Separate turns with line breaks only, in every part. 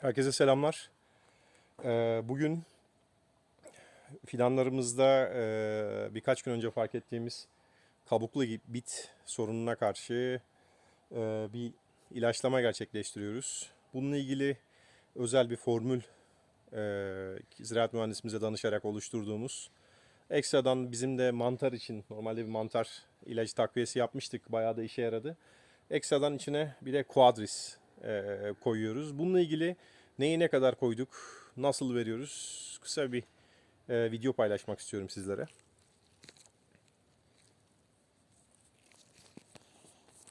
Herkese selamlar. Ee, Bugün fidanlarımızda e, birkaç gün önce fark ettiğimiz kabuklu bit sorununa karşı e, bir ilaçlama gerçekleştiriyoruz. Bununla ilgili özel bir formül e, ziraat mühendisimize danışarak oluşturduğumuz ekstradan bizim de mantar için normalde bir mantar ilacı takviyesi yapmıştık. Bayağı da işe yaradı. Ekstradan içine bir de Quadris e, koyuyoruz. Bununla ilgili neyi ne kadar koyduk, nasıl veriyoruz kısa bir e, video paylaşmak istiyorum sizlere.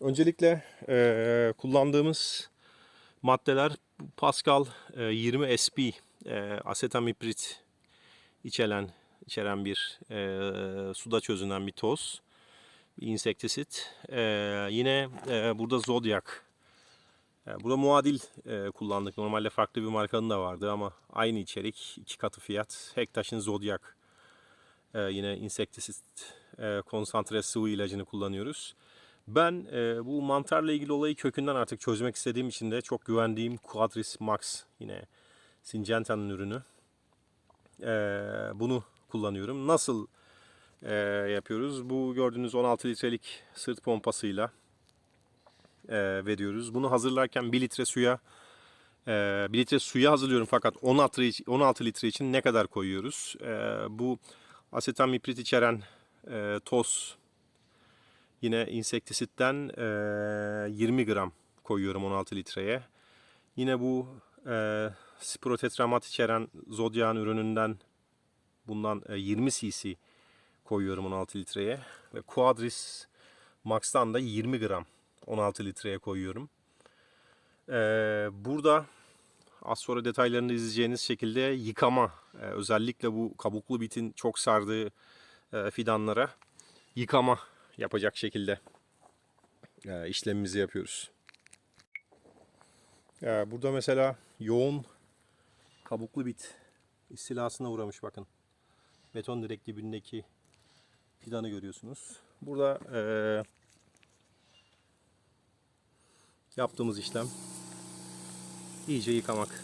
Öncelikle e, kullandığımız maddeler Pascal e, 20 SP e, asetamiprit içeren içeren bir e, suda çözünen bir toz, bir insektisit. E, yine e, burada Zodiac e, Burada muadil e, kullandık. Normalde farklı bir markanın da vardı ama aynı içerik, iki katı fiyat. Hektaş'ın Zodiac e, yine insektisit e, konsantre sıvı ilacını kullanıyoruz. Ben e, bu mantarla ilgili olayı kökünden artık çözmek istediğim için de çok güvendiğim Quadris Max yine Syngenta'nın ürünü. E, bunu kullanıyorum. Nasıl e, yapıyoruz? Bu gördüğünüz 16 litrelik sırt pompasıyla e, veriyoruz. Bunu hazırlarken 1 litre suya e, 1 litre suya hazırlıyorum fakat 16 litre, 16 litre için ne kadar koyuyoruz? E, bu asetamiprit içeren e, toz yine insektisitten e, 20 gram koyuyorum 16 litreye. Yine bu e, spirotetramat içeren Zodiac'ın ürününden bundan e, 20 cc koyuyorum 16 litreye. Ve Quadris Max'tan da 20 gram 16 litreye koyuyorum. Ee, burada az sonra detaylarını izleyeceğiniz şekilde yıkama, e, özellikle bu kabuklu bitin çok sardığı e, fidanlara yıkama yapacak şekilde e, işlemimizi yapıyoruz. E, burada mesela yoğun kabuklu bit istilasına uğramış bakın. Beton direk dibindeki fidanı görüyorsunuz. Burada e, yaptığımız işlem iyice yıkamak.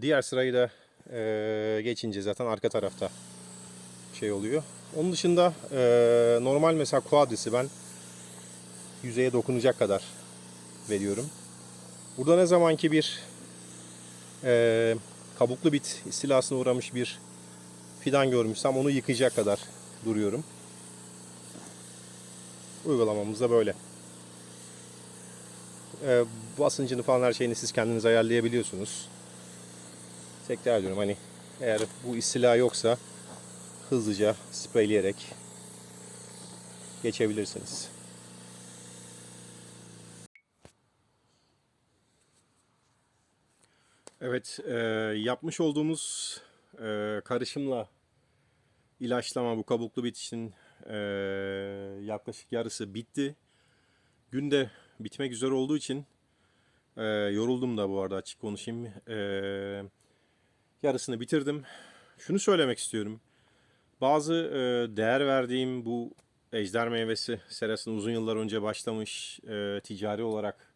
Diğer sırayı da geçince zaten arka tarafta şey oluyor. Onun dışında e, normal mesela quadrisi ben yüzeye dokunacak kadar veriyorum. Burada ne zamanki bir e, kabuklu bit istilasına uğramış bir fidan görmüşsem onu yıkayacak kadar duruyorum. Uygulamamız da böyle. Ee, basıncını falan her şeyini siz kendiniz ayarlayabiliyorsunuz. Tekrar ediyorum hani eğer bu istila yoksa hızlıca spreyleyerek geçebilirsiniz. Evet, e, yapmış olduğumuz e, karışımla ilaçlama bu kabuklu bitişin e, yaklaşık yarısı bitti. Günde bitmek üzere olduğu için e, yoruldum da bu arada açık konuşayım. E, yarısını bitirdim. Şunu söylemek istiyorum. Bazı e, değer verdiğim bu ejder meyvesi serasını uzun yıllar önce başlamış e, ticari olarak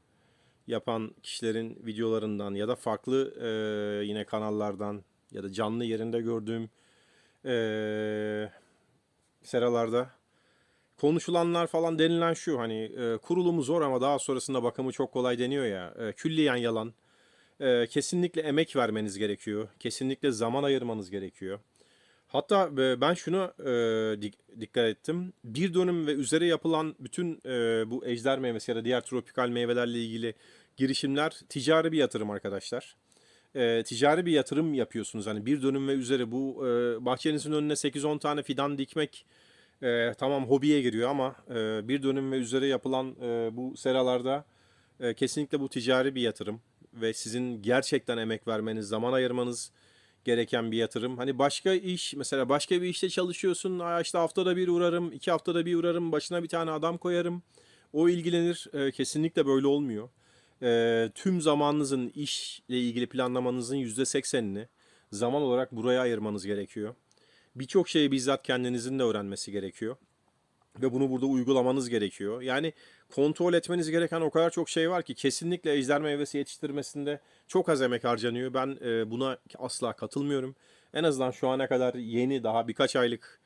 yapan kişilerin videolarından ya da farklı e, yine kanallardan ya da canlı yerinde gördüğüm e, seralarda konuşulanlar falan denilen şu hani e, kurulumu zor ama daha sonrasında bakımı çok kolay deniyor ya. E, külliyen yalan. E, kesinlikle emek vermeniz gerekiyor. Kesinlikle zaman ayırmanız gerekiyor. Hatta e, ben şunu e, dik- dikkat ettim. Bir dönüm ve üzeri yapılan bütün e, bu ejder meyvesi ya da diğer tropikal meyvelerle ilgili girişimler ticari bir yatırım arkadaşlar. E, ticari bir yatırım yapıyorsunuz. Hani bir dönüm ve üzeri bu e, bahçenizin önüne 8-10 tane fidan dikmek e, tamam hobiye giriyor ama e, bir dönüm ve üzeri yapılan e, bu seralarda e, kesinlikle bu ticari bir yatırım ve sizin gerçekten emek vermeniz, zaman ayırmanız gereken bir yatırım. Hani başka iş, mesela başka bir işte çalışıyorsun, işte haftada bir uğrarım, iki haftada bir uğrarım, başına bir tane adam koyarım. O ilgilenir. E, kesinlikle böyle olmuyor. E, tüm zamanınızın işle ilgili planlamanızın %80'ini zaman olarak buraya ayırmanız gerekiyor. Birçok şeyi bizzat kendinizin de öğrenmesi gerekiyor. Ve bunu burada uygulamanız gerekiyor. Yani kontrol etmeniz gereken o kadar çok şey var ki kesinlikle ejder meyvesi yetiştirmesinde çok az emek harcanıyor. Ben e, buna asla katılmıyorum. En azından şu ana kadar yeni daha birkaç aylık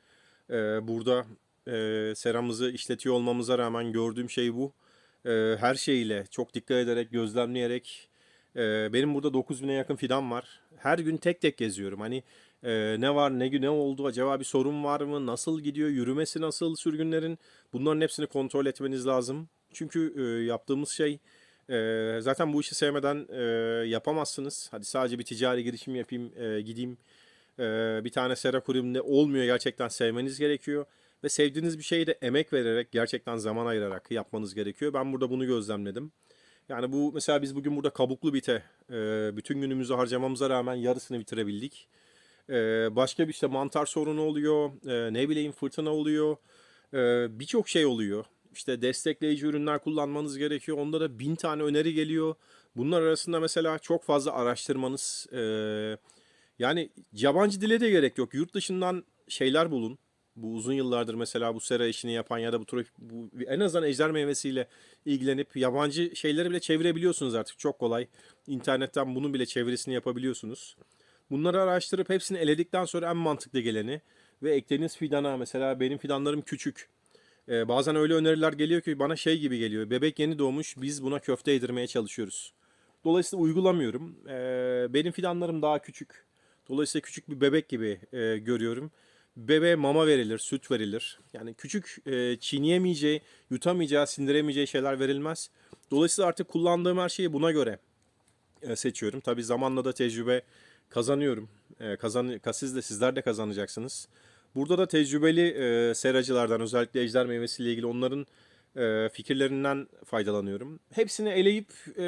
e, burada e, seramızı işletiyor olmamıza rağmen gördüğüm şey bu. E, her şeyle çok dikkat ederek, gözlemleyerek e, benim burada 9000'e yakın fidan var. Her gün tek tek geziyorum. Hani e, ne var, ne ne oldu, acaba bir sorun var mı, nasıl gidiyor, yürümesi nasıl sürgünlerin bunların hepsini kontrol etmeniz lazım. Çünkü e, yaptığımız şey e, zaten bu işi sevmeden e, yapamazsınız. Hadi sadece bir ticari girişim yapayım, e, gideyim e, bir tane sera kurayım ne olmuyor gerçekten sevmeniz gerekiyor. Ve sevdiğiniz bir şeyi de emek vererek, gerçekten zaman ayırarak yapmanız gerekiyor. Ben burada bunu gözlemledim. Yani bu mesela biz bugün burada kabuklu bite bütün günümüzü harcamamıza rağmen yarısını bitirebildik. E, başka bir işte mantar sorunu oluyor, e, ne bileyim fırtına oluyor, e, birçok şey oluyor. İşte destekleyici ürünler kullanmanız gerekiyor. Onda da bin tane öneri geliyor. Bunlar arasında mesela çok fazla araştırmanız, e, yani yabancı dile de gerek yok. Yurt dışından şeyler bulun. Bu uzun yıllardır mesela bu sera işini yapan ya da bu tropik bu en azından ejder meyvesiyle ilgilenip yabancı şeyleri bile çevirebiliyorsunuz artık çok kolay. İnternetten bunun bile çevirisini yapabiliyorsunuz. Bunları araştırıp hepsini eledikten sonra en mantıklı geleni ve eklediğiniz fidana mesela benim fidanlarım küçük. Ee, bazen öyle öneriler geliyor ki bana şey gibi geliyor. Bebek yeni doğmuş biz buna köfte yedirmeye çalışıyoruz. Dolayısıyla uygulamıyorum. Ee, benim fidanlarım daha küçük. Dolayısıyla küçük bir bebek gibi e, görüyorum. Bebeğe mama verilir, süt verilir. Yani küçük e, çiğneyemeyeceği, yutamayacağı, sindiremeyeceği şeyler verilmez. Dolayısıyla artık kullandığım her şeyi buna göre e, seçiyorum. Tabii zamanla da tecrübe kazanıyorum. E, kazan, siz de sizler de kazanacaksınız. Burada da tecrübeli e, seracılardan özellikle ejder meyvesiyle ilgili onların e, fikirlerinden faydalanıyorum. Hepsini eleyip e,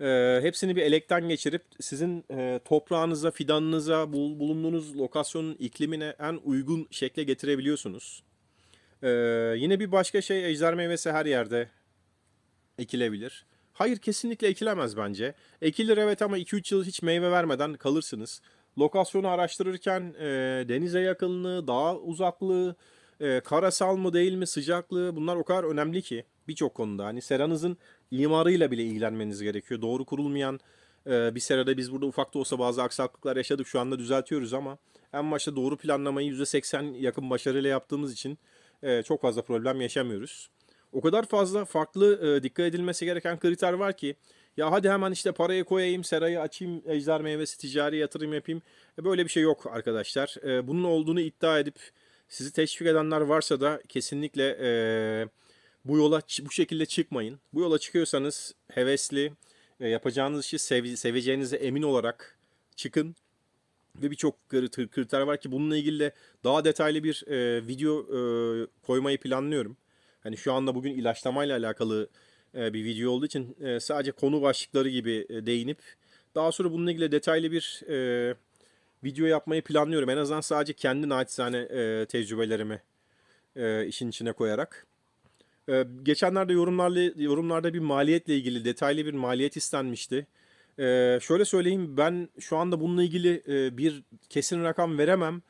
e, hepsini bir elekten geçirip sizin e, toprağınıza, fidanınıza, bul- bulunduğunuz lokasyonun iklimine en uygun şekle getirebiliyorsunuz. E, yine bir başka şey ejder meyvesi her yerde ekilebilir. Hayır kesinlikle ekilemez bence. Ekilir evet ama 2-3 yıl hiç meyve vermeden kalırsınız. Lokasyonu araştırırken e, denize yakınlığı, dağ uzaklığı, e, karasal mı değil mi sıcaklığı bunlar o kadar önemli ki birçok konuda. Hani seranızın imarıyla bile ilgilenmeniz gerekiyor. Doğru kurulmayan e, bir serada biz burada ufak da olsa bazı aksaklıklar yaşadık. Şu anda düzeltiyoruz ama en başta doğru planlamayı %80 yakın başarıyla yaptığımız için e, çok fazla problem yaşamıyoruz. O kadar fazla farklı e, dikkat edilmesi gereken kriter var ki ya hadi hemen işte parayı koyayım, serayı açayım, ejder meyvesi ticari yatırım yapayım. E, böyle bir şey yok arkadaşlar. E, bunun olduğunu iddia edip sizi teşvik edenler varsa da kesinlikle e, bu yola bu şekilde çıkmayın. Bu yola çıkıyorsanız hevesli, e, yapacağınız işi sev, seveceğinize emin olarak çıkın. Ve birçok kriter var ki bununla ilgili de daha detaylı bir e, video e, koymayı planlıyorum. Hani şu anda bugün ilaçlamayla alakalı e, bir video olduğu için e, sadece konu başlıkları gibi e, değinip daha sonra bununla ilgili detaylı bir video yapmayı planlıyorum. En azından sadece kendi naçizane tecrübelerimi işin içine koyarak. Geçenlerde yorumlarla yorumlarda bir maliyetle ilgili detaylı bir maliyet istenmişti. Şöyle söyleyeyim ben şu anda bununla ilgili bir kesin rakam veremem.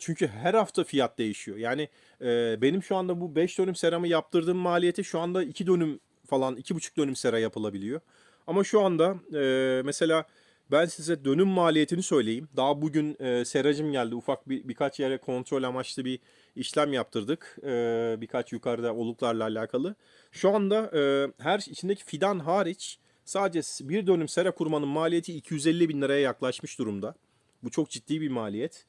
Çünkü her hafta fiyat değişiyor. Yani e, benim şu anda bu 5 dönüm seramı yaptırdığım maliyeti şu anda 2 dönüm falan 2,5 dönüm sera yapılabiliyor. Ama şu anda e, mesela ben size dönüm maliyetini söyleyeyim. Daha bugün e, seracım geldi. Ufak bir birkaç yere kontrol amaçlı bir işlem yaptırdık. E, birkaç yukarıda oluklarla alakalı. Şu anda e, her içindeki fidan hariç sadece bir dönüm sera kurmanın maliyeti 250 bin liraya yaklaşmış durumda. Bu çok ciddi bir maliyet.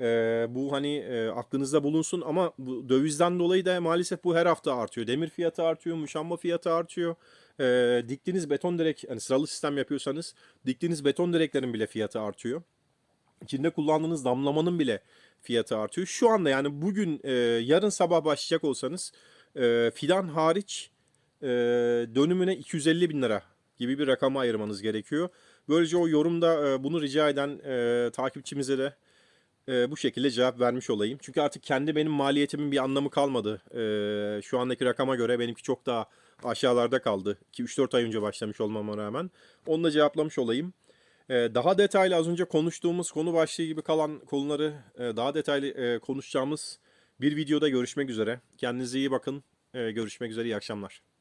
E, bu hani e, aklınızda bulunsun ama bu dövizden dolayı da maalesef bu her hafta artıyor. Demir fiyatı artıyor, muşamba fiyatı artıyor. E, diktiğiniz beton direk, hani sıralı sistem yapıyorsanız diktiğiniz beton direklerin bile fiyatı artıyor. İçinde kullandığınız damlamanın bile fiyatı artıyor. Şu anda yani bugün e, yarın sabah başlayacak olsanız e, fidan hariç e, dönümüne 250 bin lira gibi bir rakama ayırmanız gerekiyor. Böylece o yorumda e, bunu rica eden e, takipçimize de e, bu şekilde cevap vermiş olayım. Çünkü artık kendi benim maliyetimin bir anlamı kalmadı. E, şu andaki rakama göre benimki çok daha aşağılarda kaldı. Ki 3-4 ay önce başlamış olmama rağmen. Onu da cevaplamış olayım. E, daha detaylı az önce konuştuğumuz konu başlığı gibi kalan konuları e, daha detaylı e, konuşacağımız bir videoda görüşmek üzere. Kendinize iyi bakın. E, görüşmek üzere. İyi akşamlar.